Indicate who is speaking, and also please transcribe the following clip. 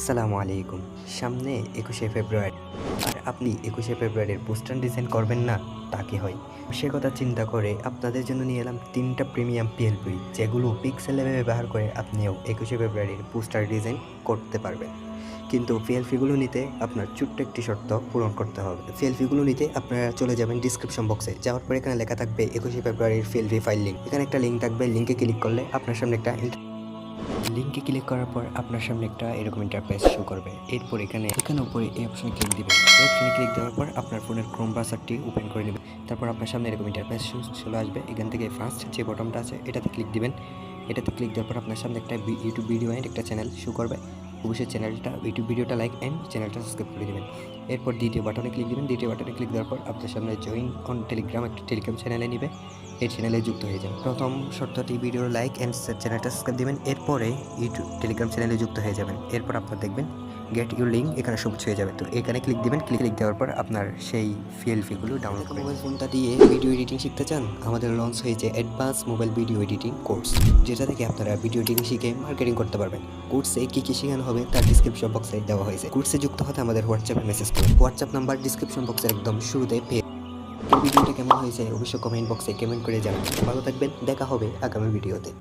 Speaker 1: সালামু আলাইকুম। সামনে একুশে ফেব্রুয়ারি। আর আপনি একুশে ফেব্রুয়ারির পোস্টার ডিজাইন করবেন না? তা কি হয়? সে কথা চিন্তা করে আপনাদের জন্য নিয়ে এলাম তিনটা প্রিমিয়াম পিএলপি যেগুলো পিক্সেল পিক্সেলে ব্যবহার করে আপনিও একুশে ফেব্রুয়ারির পোস্টার ডিজাইন করতে পারবেন। কিন্তু পিএলপিগুলো নিতে আপনার ছোট্ট একটি শর্ত পূরণ করতে হবে। পিএলপিগুলো নিতে আপনারা চলে যাবেন ডিসক্রিপশন বক্সে যাওয়ার পর এখানে লেখা থাকবে একুশে ফেব্রুয়ারির পিএলপি ফাইল লিঙ্ক এখানে একটা লিঙ্ক থাকবে লিঙ্কে ক্লিক করলে আপনার সামনে একটা লিঙ্কে ক্লিক করার পর আপনার সামনে একটা এরকম ইন্টারফেস শো করবে। এরপর এখানে এখানে উপরে এই অপশনে ক্লিক দিবেন। এই অপশনে ক্লিক দেওয়ার পর আপনার ফোনের ক্রোম ব্রাউজারটি ওপেন করে নেবেন। তারপর আপনার সামনে এরকম ইন্টারফেস চলে আসবে। এখান থেকে ফার্স্ট যে বটনটা আছে, এটাতে ক্লিক দিবেন। এটাতে ক্লিক দেওয়ার পর আপনার সামনে একটা ইউটিউব ভিডিও অ্যান্ড একটা চ্যানেল শো করবে। অবশ্যই চ্যানেলটা ইউটিউব ভিডিওটা লাইক অ্যান্ড চ্যানেলটা সাবস্ক্রাইব করে দেবেন এরপর দ্বিতীয় বাটনে ক্লিক দিবেন। দ্বিতীয় বাটনে ক্লিক দেওয়ার পর আপনার সামনে জয়েন অন টেলিগ্রাম একটা টেলিগ্রাম চ্যানেলে নিবে। এই চ্যানেলে যুক্ত হয়ে যান প্রথম শর্তটি ভিডিও লাইক অ্যান্ড চ্যানেলটা সাবস্ক্রাইব দিবেন। এরপরে ইউটিউব টেলিগ্রাম চ্যানেলে যুক্ত হয়ে যাবেন। এরপর আপনার দেখবেন গেট ইউর লিঙ্ক এখানে সবুজ হয়ে যাবে। তো এখানে ক্লিক দিবেন ক্লিক ক্লিক দেওয়ার পর আপনার সেই ফিএলপিগুলো ডাউনলোড করে মোবাইল ফোনটা দিয়ে ভিডিও এডিটিং শিখতে চান, আমাদের লঞ্চ হয়েছে advance mobile video editing course যেটা থেকে আপনারা ভিডিও এডিটিং শিখে মার্কেটিং করতে পারবেন। কোর্সে কী কী শেখানো হবে তার ডিসক্রিপশন বক্সে দেওয়া হয়েছে। কোর্সে যুক্ত হতে আমাদের হোয়াটসঅ্যাপে মেসেজ করুন। হোয়াটসঅ্যাপ নাম্বার ডিসক্রিপশন বক্সের একদম শুরুতে পেয়ে ভিডিওটা কেমন হয়েছে অবশ্যই কমেন্ট বক্সে কমেন্ট করে জানান। ভালো থাকবেন, দেখা হবে আগামী ভিডিওতে।